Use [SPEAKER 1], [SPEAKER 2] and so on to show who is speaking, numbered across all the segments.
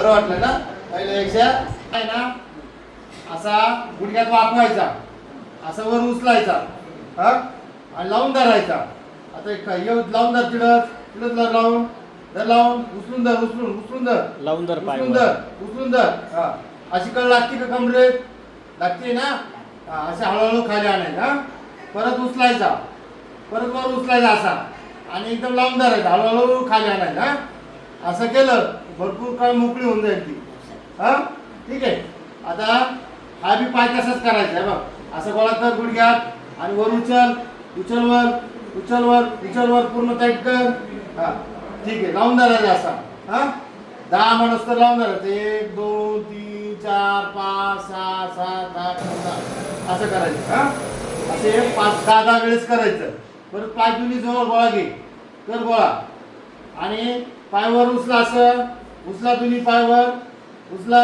[SPEAKER 1] बरं वाटलं ना? पहिल्यापेक्षा आहे ना? असा गुडघ्यात वाकवायचा. असा वर उचलायचा. हा? आणि लावून धरायचा. आता एक लावून धर तिडत तिडत धर लावून. धर लावून. उचलून धर उचलून उचलून धर.
[SPEAKER 2] लावून धर पाय
[SPEAKER 1] उचलून धर उचलून धर. हा. अशी कळ लागते का कमरेत लागते ना? हा असे हळूहळू खाली आणायचं हा. परत उचलायचा. परत वर उचलायचा असा. आणि एकदम लावून धरायचा. हळूहळू खाली आणायचा हा. असं केलं भरपूर काळ मोकळी होऊन जाईल ती. हा? ठीक आहे. आता हा बी पाय तसाच करायचा आहे बघ. असं गोळा कर गुडघ्यात आणि वर उचल उचलवर उचलवर उचलवर पूर्ण टाईट कर. हा. ठीक आहे. लावून धरायचा असा. हा? दहा माणूस तर लावून धरायचं एक दोन तीन चार पाच सहा सात आठ नऊ असं करायचं. हा? असे पाच दहा दहा वेळेस करायचं. परत पाच मिनिट जवळ गोळा घे. कर गोळा. आणि पायवर उचला असं. उचला तुम्ही पायवर. उचला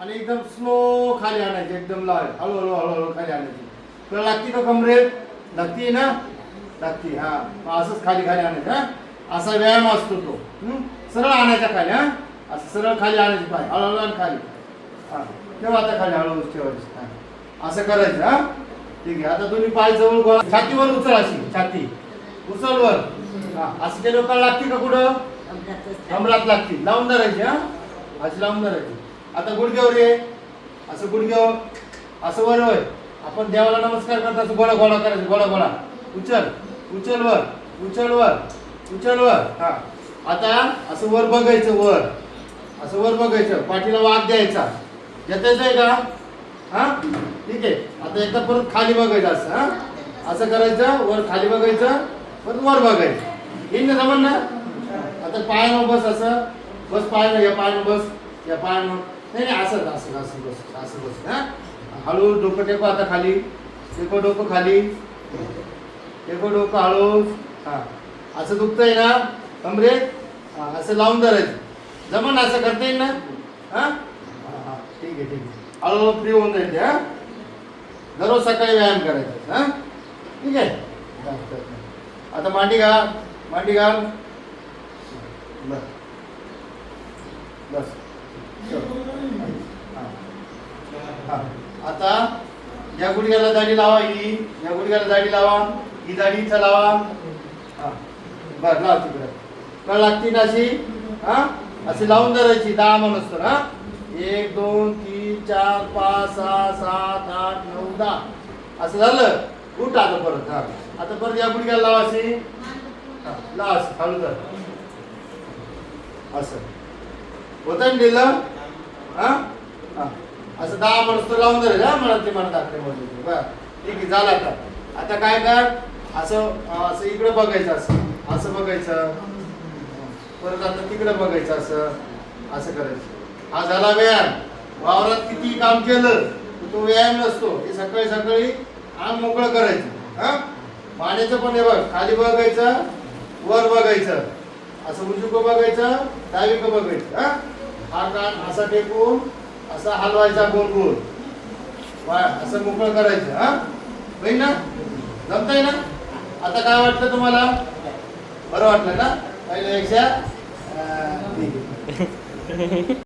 [SPEAKER 1] आणि एकदम स्लो खाली आणायचे एकदम लाव हळूहळू हळूहळू खाली आणायची. तुला लागते का कमरेत लागते ना? लागते हा. असंच खाली खाली आणायचं हा. असा व्यायाम असतो तो. सरळ आणायचा खाली हा. असं सरळ खाली आणायची पाय. हळूहळू आणि खाली. हा. ठेवा आता खाली हळूहळू ठेवायची. असं करायचं हा. ठीक आहे. आता दोन्ही पाय जवळ गोळा छातीवर उचल अशी छाती. उचल वर हा असं केलं का लागते का कुठं? कमरात लागते लावून धरायची हा? अशी लावून धरायची. आता गुडघ्यावर ये. असं गुडघ्यावर असं वर होय. आपण देवाला नमस्कार करतो असं गोळा गोळा करायचं गोळा गोळा. उचल. उचल वर उचल वर उचल वर हा. आता असं वर बघायचं वर. असं वर बघायचं. पाठीला वाद द्यायचा. येता येतंय का? हा? ठीक आहे. आता एकदा परत खाली बघायचं असं हा? असं करायचं वर खाली बघायचं. पण वर बघायचं येईल ना जमन ना? आता पायानं बस असं. बस पायानं या पायानं बस या पायानं. नाही नाही असं असं असं बस असं बस. हा? हळू डोकं टेको आता खाली. टेको डोकं खाली. टेको डोकं हळू. हा. असं दुखतंय ना? कमरे हा असं लावून धरायचं. जमन असं करता येईल ना? हां? हां ठीक आहे ठीक आहे. हळूहळू फ्री होऊन जाईल हां हा? दररोज सकाळी व्यायाम करायचा हा? ठीक आहे? आता मांडी घाल मांडी घाल. बस. बस. आता या गुडघ्याला दाढी लावा ही. या गुडघ्याला दाढी लावा. ही दाढी इथं लावा. हा. बर लाव तिकडे. कळ लागते ना अशी? हा? अशी लावून धरायची दहा माणूस तर हा? एक दोन तीन चार पाच सहा सात आठ नऊ दहा. असं झालं? उठ आता परत हा. आता परत या गुडघ्याला लावा असे ला लाव असं खालू तर असं. होतं ना दिलं हा? हा. असं दहा माणूस तर लावून धरेल हा मला ते मला दाखले म्हणून. बरं. ठीक आहे झालं आता. आता काय कर? असं असं इकडे बघायचं असं. असं बघायचं. परत आता तिकडे बघायचं असं. असं करायचं. हा झाला व्यायाम. वावरात किती काम केलं तो व्यायाम नसतो. हे सकाळी सकाळी आम मोकळं करायचं. हा? पाण्याचं पण हे बघ खाली बघायचं वर बघायचं. असं उजूक बघायचं डावीक बघायचं हा? हा कान असा टेकून असा हलवायचा गोल गोल असं मोकळं करायचं हा? होईल ना? जमतंय ना? आता काय वाटतं तुम्हाला? बरं वाटलं ना? पहिल्यापेक्षा